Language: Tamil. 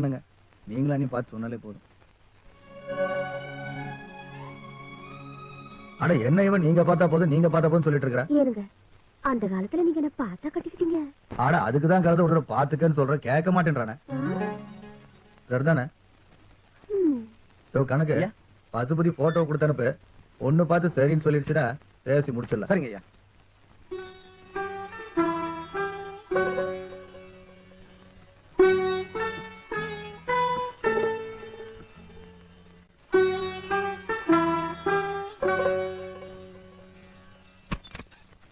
என்னங்க நீங்களா நீ பார்த்து சொன்னாலே போதும். அட என்ன இவன்? நீங்க பார்த்தா போதும் நீங்க பார்த்தா போதும் சொல்லிட்டு இருக்கிற? ஏனுங்க அந்த காலத்துல நீங்க என்ன பார்த்தா கட்டிக்கிட்டீங்க? ஆனா அதுக்குதான் கருத்து ஒரு தடவை பாத்துக்கன்னு சொல்ற கேட்க மாட்டேன்றானே. சரிதானே? கணக்கு. பசுபதி போட்டோ கொடுத்தனுப்பு. ஒண்ணு பார்த்து சரின்னு சொல்லிடுச்சுடா பேசி முடிச்சிடலாம். சரிங்க ஐயா.